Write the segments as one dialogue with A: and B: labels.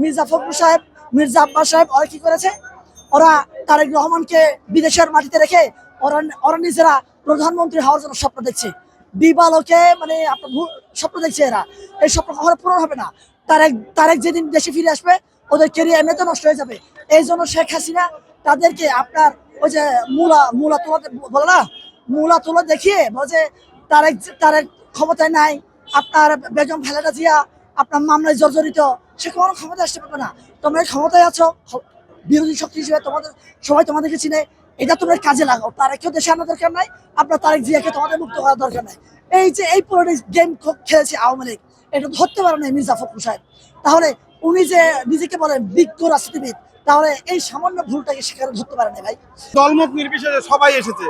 A: মির্জা ফখরুল সাহেব, মির্জা আব্বাস সাহেব, ওরা কি করেছে? ওরা তারেক রহমানকে বিদেশের মাটিতে রেখে ওরা নিজেরা প্রধানমন্ত্রী হওয়ার জন্য স্বপ্ন দেখছে। দিবালোকে মানে আপনার স্বপ্ন দেখছে এরা। এই স্বপ্ন কখনো পূরণ হবে না। তারেক তারেক যেদিন দেশে ফিরে আসবে, ওদের কেরিয়ার এমনিতে নষ্ট হয়ে যাবে। এই জন্য শেখ হাসিনা তাদেরকে আপনার ওই যে মূলা মূলা তোলা বলে না, মূলা তোলা দেখিয়ে বলে যে তারেক তারেক ক্ষমতায় নাই, আপনার বেগম খালেদা জিয়া আপনার মামলায় জর্জরিত, সে কোনো ক্ষমতা আসতে পারবে না। তোমরা ক্ষমতায় আছো বিরোধী শক্তি হিসেবে তোমাদের, সবাই তোমাদেরকে চিনে, এটা তোমরা কাজে লাগাও। তারেককেও দেশে আনার দরকার নাই, আপনার তারেক জিয়াকে তোমাদের মুক্ত করার দরকার নাই। এই যে, এই পলিটিক্স গেম খেলেছে আওয়ামী লীগ, এটা ধরতে পারে না মির্জা ফখরুল সাহেব। তাহলে উনি যে নিজেকে বলেন বিজ্ঞ রাজনীতিবিদ, তাহলে এই সামান্য ভুলটাকে সেখানে ধরতে পারে না ভাই?
B: দলমত নির্বিশেষে সবাই এসেছে।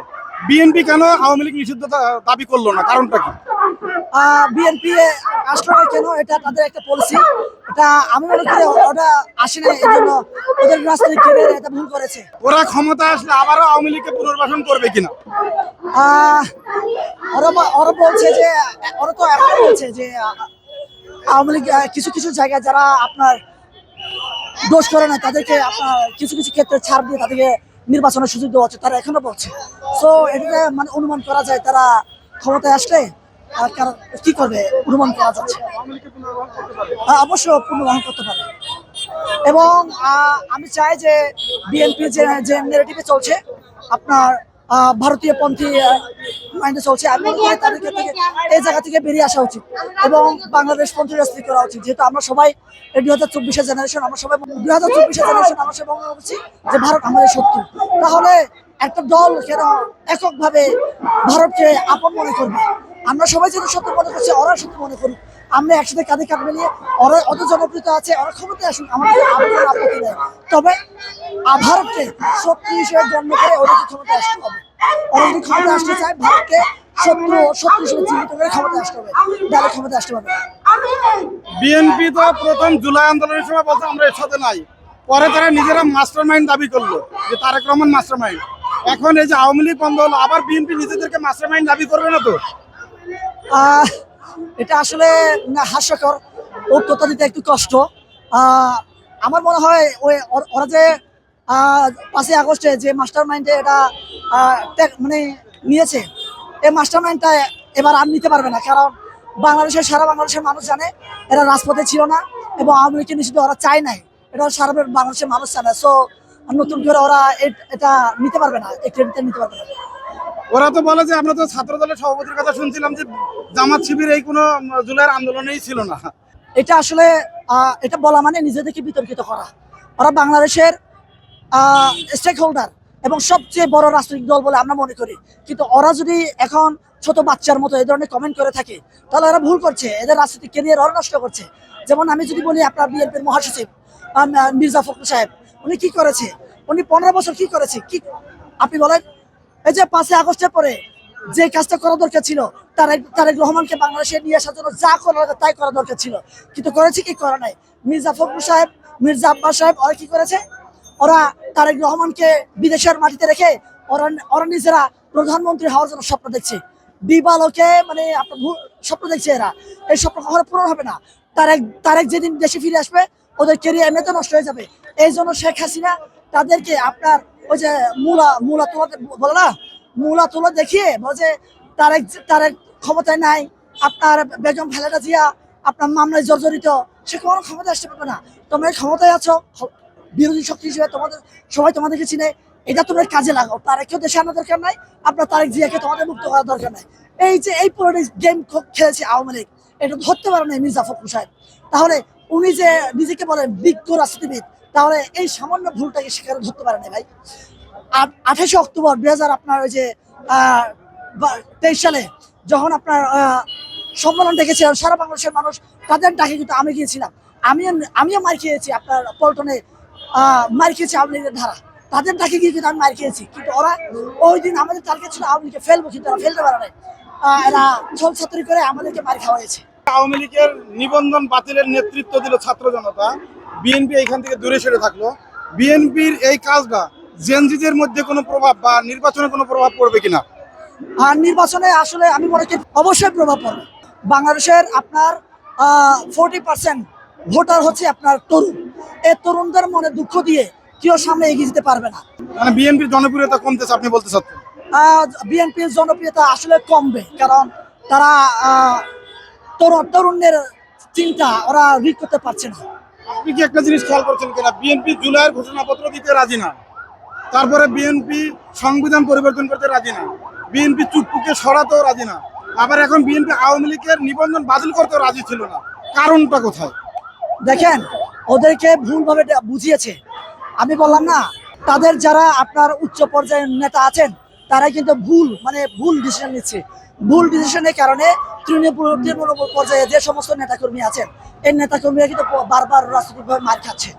B: বিএনপি কেন আওয়ামী লীগ নিষিদ্ধতা দাবি করল না? কারণটা কি?
A: বিএনপি আসলো কেন? এটা তাদের একটা পলিসি এটা আমি মনে করি ওটা আসে না এই জন্য ওদের রাজনৈতিক ক্যারিয়ারে এটা ভুল করেছে।
B: ওরা ক্ষমতা আসলে আবারও আওয়ামী লীগকে পুনর্বাসন করবে কিনা?
A: ওরা ওরা বলছে যে ওরা তো এখন বলছে যে আওয়ামী লীগ কিছু কিছু জায়গায় যারা আপনার দোষ করে না তাদেরকে আপনার কিছু কিছু ক্ষেত্রে ছাড় দিয়ে তাদেরকে নির্বাচনের সুযোগ দেওয়া হচ্ছে তারা এখনও বলছে। সো এটাকে মানে অনুমান করা যায় তারা ক্ষমতায় আসলে কারণ কি করবে, অনুমান করা যাচ্ছে। অবশ্য পুনর্বহন করতে পারে। এবং আমি চাই যে বিএনপি যে যে নেগেটিভে চলছে, আপনার ভারতীয় পন্থী মাইন্ডে চলছে, আমি তাদেরকে থেকে এই জায়গা থেকে বেরিয়ে আসা উচিত। এবং বাংলাদেশ পন্থী রাজনীতি করা উচিত। যেহেতু আমরা সবাই দুই হাজার চব্বিশের জেনারেশন আমরা সবাই দুই হাজার চব্বিশের জেনারেশন আমরা সবাই মনে করছি যে ভারত আমাদের শত্রু। তাহলে একটা দল কেন এককভাবে ভারতকে আপন মনে করবে। আমরা সবাই যেটা সত্য মনে করছি ওরা সত্য মনে করি আমরা একসাথে কাঁধে কাঁধ মিলিয়ে ওরা অত জনপ্রিয়তা আছে, ওরা ক্ষমতায় আসুন আমাদের আমাদের আপত্তি নেই। তবে ভারতকে শত্রু হিসেবে গণ্য করে ওদেরকে ক্ষমতায় আসতে হবে। ওরা যদি আসতে চায়, ভারতকে করে আসতে হবে। আসতে না।
B: বিএনপি তো প্রথম জুলাই আন্দোলনের সময় আমরা নাই। পরে নিজেরা দাবি করল তারেক রহমান মাস্টার মাইন্ড এখন এই যে আওয়ামী লীগ বন্ধ হলো, আবার বিএনপি নিজেদেরকে মাস্টার মাইন্ড দাবি করবে না তো?
A: এটা আসলে হাস্যকর। উত্তরটা দিতে একটু কষ্ট। আমার মনে হয় ওই ওরা যে পাঁচই আগস্টে যে মাস্টার মাইন্ডে এটা মানে নিয়েছে, এই মাস্টার মাইন্ডটা এবার আর নিতে পারবে না। কারণ বাংলাদেশের সারা বাংলাদেশের মানুষ জানে, এরা রাজপথে ছিল না এবং আওয়ামী লীগকে নিষিদ্ধ ওরা চায় নাই। এটা সারা বাংলাদেশের মানুষ জানে। সো নতুন করে ওরা এটা নিতে পারবে না এই ক্রেডিটটা নিতে পারবে না।
B: ওরা তো বলে যে আমরা তো ছাত্র দলের সভাপতির কথা শুনছিলাম যে জামাত শিবির এই কোনো জুলাইয়ের আন্দোলনেই ছিল না।
A: এটা আসলে এটা বলা মানে নিজেদেরকে বিতর্কিত করা। ওরা বাংলাদেশের স্টেক হোল্ডার এবং সবচেয়ে বড় রাজনৈতিক দল বলে আমরা মনে করি। কিন্তু ওরা যদি এখন ছোট বাচ্চার মতো এই ধরনের কমেন্ট করে থাকে তাহলে ওরা ভুল করছে। এদের রাজনৈতিক ক্যারিয়ার ওরা নষ্ট করছে? যেমন আমি যদি বলি আপনার বিএনপির মহাসচিব মির্জা ফখরুল সাহেব উনি কি করেছে? উনি পনেরো বছর কি করেছে? কি, আপনি বলেন। এই যে পাঁচই আগস্টের পরে যে কাজটা করা দরকার ছিল, তারেক তারেক রহমানকে বাংলাদেশে নিয়ে আসার জন্য যা করা দরকার তাই করা দরকার ছিল। কিন্তু করেছে কি করা নাই? মির্জা ফখরুল সাহেব, মির্জা আব্বাস সাহেব, ওরা কি করেছে? ওরা তারেক রহমানকে বিদেশের মাটিতে রেখে ওরা ওরা নিজেরা প্রধানমন্ত্রী হওয়ার জন্য স্বপ্ন দেখছে। দিবালোকে মানে আপনার স্বপ্ন দেখছে এরা। এই স্বপ্ন কখনো পূরণ হবে না। তারেক তারেক যেদিন দেশে ফিরে আসবে ওদের কেরিয়ার এমনিতে নষ্ট হয়ে যাবে। এই জন্য শেখ হাসিনা তাদেরকে আপনার ওই যে মূলা মূলা তোলা বলে না? মূলা তোলা দেখিয়ে বলে তারেক তারেক ক্ষমতায় নাই, আপনার বেগম খালেদা জিয়া, আপনার মামলায় জর্জরিত, সে কোনো ক্ষমতায় আসতে পারবে না। তোমরা ক্ষমতায় আছো বিরোধী শক্তি হিসেবে তোমাদের, সবাই তোমাদেরকে চিনে, এটা তোমরা কাজে লাগাও। তারেককেও দেশে আনার দরকার নাই, আপনার তারেক জিয়াকে তোমাদের মুক্ত করার দরকার নাই। এই যে, এই পলিটিক্স গেম খেলেছে আওয়ামী লীগ, এটা ধরতে পারে না মির্জা সাহেব। তাহলে উনি যে নিজেকে বলেন বিজ্ঞ রাজনীতিবিদ তাহলে এই সামান্য ভুলটাকে সেখানে ধরতে পারে না ভাই। আঠাশে অক্টোবর দুই হাজার আপনার ওই যে তেইশ সালে যখন আপনার সম্মেলন ডেকেছিলাম সারা বাংলাদেশের মানুষ তাদের ডাকে কিন্তু আমি গিয়েছিলাম। আমিও আমিও মার খেয়েছি আপনার পল্টনে মার খেয়েছি আওয়ামী লীগের ধারা। তাদের ডাকে গিয়ে কিন্তু আমি মার খেয়েছি। কিন্তু ওরা ওই দিন আমাদের টার্গেট ছিল আওয়ামী লীগকে ফেলব কিন্তু ওরা ফেলতে পারে আহ, এরা ছল ছাত্রী করে আমাদেরকে মার খাওয়া হয়েছে
B: আওয়ামী লীগের নিবন্ধন বাতিলের নেতৃত্ব দিল ছাত্র জনতা। বিএনপি এইখান থেকে দূরে সরে থাকল। বিএনপির এই কাজটা জেনজিদের মধ্যে কোনো প্রভাব বা নির্বাচনে কোনো প্রভাব পড়বে কিনা?
A: আর নির্বাচনে আসলে আমি মনে করি অবশ্যই প্রভাব পড়বে। বাংলাদেশের আপনার ফোরটি পার্সেন্ট ভোটার হচ্ছে আপনার তরুণ। এই তরুণদের মনে দুঃখ দিয়ে কেউ সামনে এগিয়ে যেতে পারবে না।
B: মানে বিএনপির জনপ্রিয়তা কমতেছে আপনি বলতে চাচ্ছেন?
A: বিএনপির জনপ্রিয়তা আসলে কমবে। কারণ তারা তরুণদের চিন্তা ওরা রিড করতে পারছে না।
B: আপনি কি একটা জিনিস খেয়াল করছেন কিনা? বিএনপি জুলাইয়ের ঘোষণাপত্র দিতে রাজি না। তারপরে বিএনপি সংবিধান পরিবর্তন করতে রাজি না। বিএনপি চুটপুকে সরাতেও রাজি না। আবার এখন বিএনপি আওয়ামী লীগের নিবন্ধন বাতিল করতেও রাজি ছিল না। কারণটা কোথায়?
A: দেখেন ওদেরকে ভুলভাবে বুঝিয়েছে। আমি বললাম না তাদের যারা আপনার উচ্চ পর্যায়ের নেতা আছেন তারাই কিন্তু ভুল মানে ভুল ডিসিশন নিচ্ছে। ভুল ডিসিশনের কারণে তৃণমূল তৃণমূল পর্যায়ে যে সমস্ত নেতাকর্মী আছেন, এই নেতাকর্মীরা কিন্তু বারবার রাজনৈতিকভাবে মার খাচ্ছে।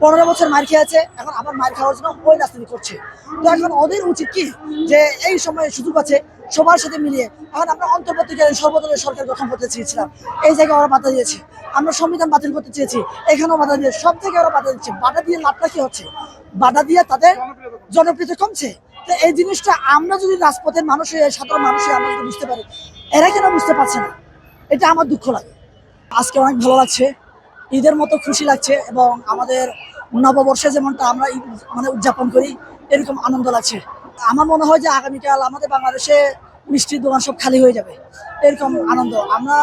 A: পনেরো বছর মার খেয়েছে, এখন আবার মার খাওয়ার জন্য ওই রাজনীতি করছে। তো এখন ওদের উচিত কি যে এই সময়ে সুযোগ আছে, সবার সাথে মিলিয়ে। এখন আমরা অন্তর্বর্তীকালীন সর্বদলীয় সরকার গঠন করতে চেয়েছিলাম, এই জায়গায় ওরা বাধা দিয়েছে। আমরা সংবিধান বাতিল করতে চেয়েছি, এখানেও বাধা দিয়ে সব জায়গায় ওরা বাধা দিচ্ছে। বাধা দিয়ে লাভটা কি হচ্ছে? বাধা দিয়ে তাদের জনপ্রিয়তা কমছে। তো এই জিনিসটা আমরা যদি রাজপথের মানুষ হয়ে, সাধারণ মানুষ হয়ে আমরা বুঝতে পারি, এরা কেন বুঝতে পারছে না? এটা আমার দুঃখ লাগে। আজকে অনেক ভালো লাগছে, ঈদের মতো খুশি লাগছে এবং আমাদের নববর্ষে যেমনটা আমরা মানে উদযাপন করি, এরকম আনন্দ লাগছে। আমার মনে হয় যে আগামীকাল আমাদের বাংলাদেশে মিষ্টির দোকান সব খালি হয়ে যাবে। এরকম আনন্দ। আমরা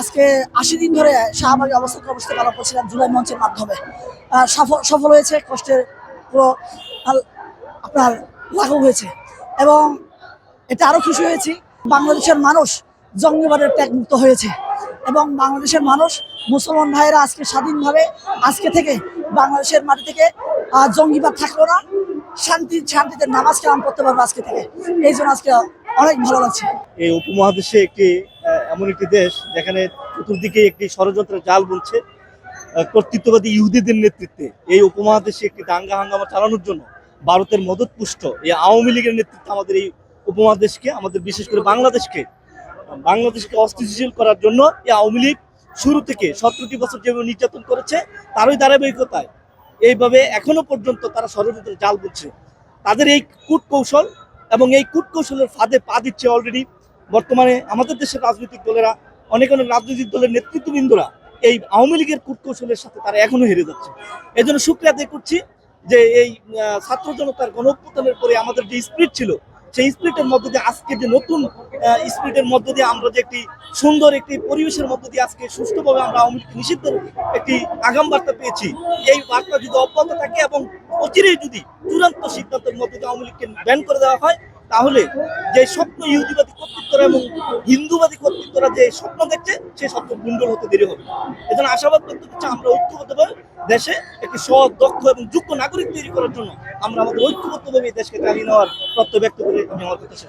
A: আজকে আশি দিন ধরে শাহবাগে অবস্থা কর্মসূচি পালন করছিলাম জুলাই মঞ্চের মাধ্যমে। সফল সফল হয়েছে, কষ্টের পুরো আপনার লাঘব হয়েছে এবং এটা আরও খুশি হয়েছি। বাংলাদেশের মানুষ জঙ্গিবাদের ত্যাগ মুক্ত হয়েছে এবং বাংলাদেশের মানুষ মুসলমান ভাইয়েরা আজকে স্বাধীনভাবে আজকে থেকে বাংলাদেশের মাটি থেকে জঙ্গিবাদ থাকল না। শান্তি, শান্তিতে নামাজ কালাম করতে পারব আজকে থেকে। এই জন্য আজকে অনেক ভালো লাগছে।
C: এই উপমহাদেশে একটি এমন একটি দেশ যেখানে চতুর্দিকে একটি ষড়যন্ত্রের জাল বুনছে কর্তৃত্ববাদী ইহুদিদের নেতৃত্বে। এই উপমহাদেশে একটি দাঙ্গা হাঙ্গামা চালানোর জন্য ভারতের মদতপুষ্ট এই আওয়ামী লীগের নেতৃত্বে আমাদের এই উপমহাদেশকে, আমাদের বিশেষ করে বাংলাদেশকে বাংলাদেশকে অস্থিতিশীল করার জন্য এই আওয়ামী লীগ শুরু থেকে সতেরোটি বছর যেভাবে নির্যাতন করেছে, তারই ধারাবাহিকতায় এইভাবে এখনও পর্যন্ত তারা ষড়যন্ত্রের জাল বুনছে। তাদের এই কূট কৌশল এবং এই কূটকৌশলের ফাঁদে পা দিচ্ছে অলরেডি বর্তমানে আমাদের দেশের রাজনৈতিক দলেরা, অনেক অনেক রাজনৈতিক দলের নেতৃত্ববৃন্দরা এই আওয়ামী লীগের কূটকৌশলের সাথে তারা এখনও হেরে যাচ্ছে। এই জন্য শুক্রিয়া করছি। যে এই ছাত্র জনতার গণ অভ্যুত্থানের পরে আমাদের যে স্পিরিট ছিল, সেই স্পিরিটের মধ্য দিয়ে আজকে যে নতুন স্পিরিটের মধ্য দিয়ে আমরা যে একটি সুন্দর একটি পরিবেশের মধ্য দিয়ে আজকে সুষ্ঠুভাবে আমরা আওয়ামী লীগ একটি আগাম বার্তা পেয়েছি। এই বার্তা যদি অব্যাহত থাকে এবং অচিরেই যদি চূড়ান্ত সিদ্ধান্তের মধ্যে দিয়ে আওয়ামী লীগকে ব্যান করে দেওয়া হয়, তাহলে যে স্বপ্ন ইহুদিবাদী কর্তৃত্বরা এবং হিন্দুবাদী কর্তৃত্বরা যে স্বপ্ন দেখছে, সেই স্বপ্ন গুন্ডল হতে দেরি হবে। এজন্য আশাবাদ ব্যক্ত করছি, আমরা ঐক্যবদ্ধভাবে দেশে একটি সৎ, দক্ষ এবং যোগ্য নাগরিক তৈরি করার জন্য আমরা আমাদের ঐক্যবদ্ধভাবে দেশকে চালিয়ে নেওয়ার তত্ত্ব ব্যক্ত করে আমি আমার কথা